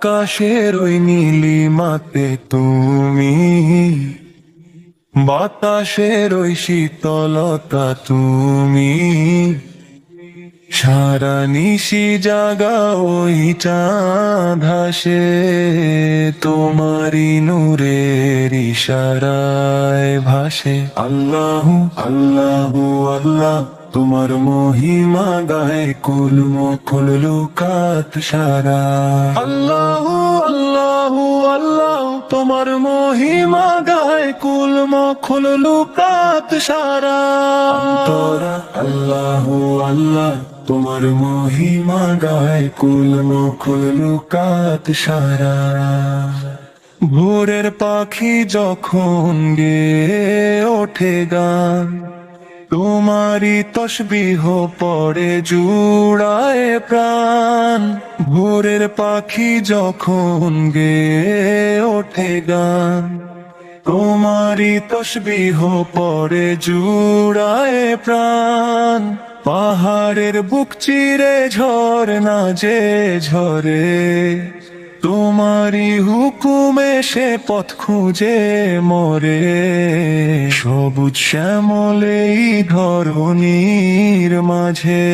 আকাশের ওই নীলিমাতে তুমি বাতাসের ওই শীতলতা তুমি। সারা নিশি জাগা ওই চাঁদ হাসে তোমারি নূরের ইশারায় ভাসে। আল্লাহ আল্লাহ আল্লাহ, তোমার মহিমা গায়ে কুল মকুল লুকাত সারা। আল্লাহ তোমার মহিমা গায়ে কুল মকুল লুকাত সারা। তোরা আল্লাহ আল্লাহ তোমার মহিমা গায়ে কুল মকুল লুকাত সারা। ভোরের পাখি যখন গে ওঠে গান তোমারি তসবিহ পড়ে জুড়ায় প্রাণ, ভোরের পাখি যখন গে ওঠে গান, তোমারই তসবিহ পরে জুড়ায় প্রাণ, পাহাড়ের বুক চিরে ঝড় না যে ঝরে তোমারি হুকুমে সে পথ খুঁজে মরে। সবুজ শ্যামলেই ধরণীর মাঝে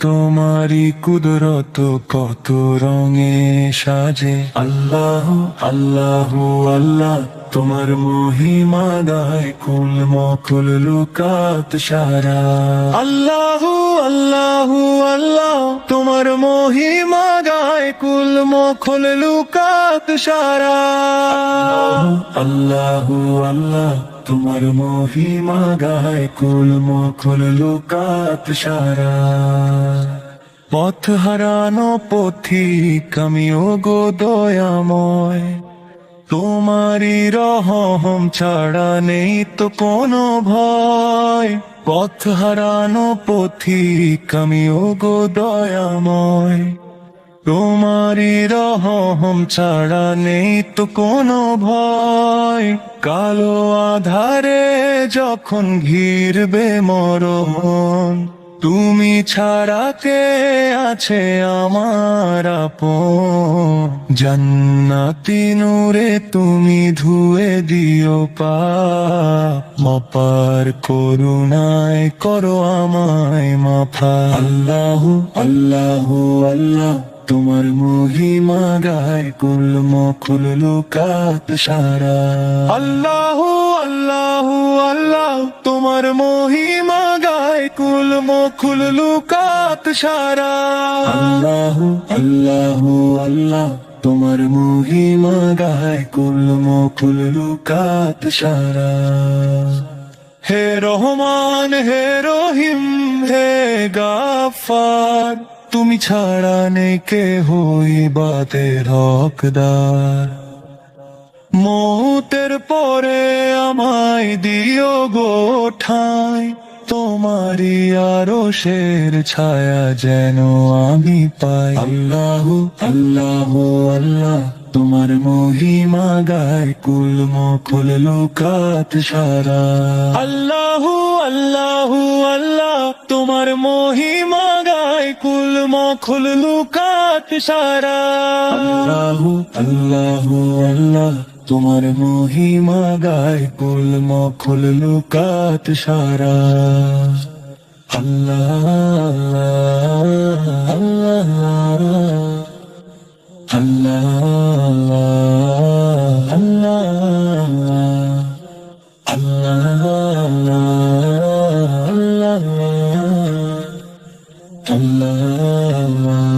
তোমারি কুদরত কত রঙে সাজে। আল্লাহ আল্লাহ আল্লাহ, তোমার মহিমা গায় কুল মকুল লুকাত সারা। আল্লাহ আল্লাহ কুল মকুল লুকাত সারা। আল্লাহ আল্লাহ তোমার মহিমা গায় কুল মকুল লুকাত সারা। পথ হারানো পথিক আমিও গো দয়াময় তোমারি রহম ছাড়া নেই তো কোনো ভয়। পথ হারানো পথিক আমিও গো দয়াময় তোমারি রহম ছাড়া নেই তো কোনো ভয়। কালো আধারে যখন ঘিরবে মরণ, তুমি ছাড়া কে আছে আমার আপন। জান্নাতি নূরে তুমি ধুয়ে দিও পা। মপার করুণায় করো আমায় মাফা। আল্লাহ আল্লাহ আল্লাহ। তোমার মহিমা গায় কুল মখুল লুকাত সারা। আল্লাহ আল্লাহ আল্লাহ তোমার মহিমা গায় কুল মখুল লুকাত সারা। আল্লাহ আল্লাহ আল্লাহ তোমার মহিমা গায় কুল মখুল লুকাত সারা। হে রহমান হে রহিম হে গাফার। তুমি ছাড়া নেই কে হই বাতের হকদার। মৌতের পরে আমায় দিও গো ঠাই তোমারি আরও শের ছায়া যেন আমি পাই। আল্লাহ আল্লাহ আল্লাহ। তোমার মহিমা গায় কুল মকুল লোকাত সারা। আল্লাহ আল্লাহ আল্লাহ তোমার মহিমা গায় কুল মকুল লোকাত সারা। আল্লাহ আল্লাহ আল্লাহ তোমার মহিমা গায় কুল মকুল লোকাত সারা। আল্লাহ আল্লাহ আল্লাহ। Love.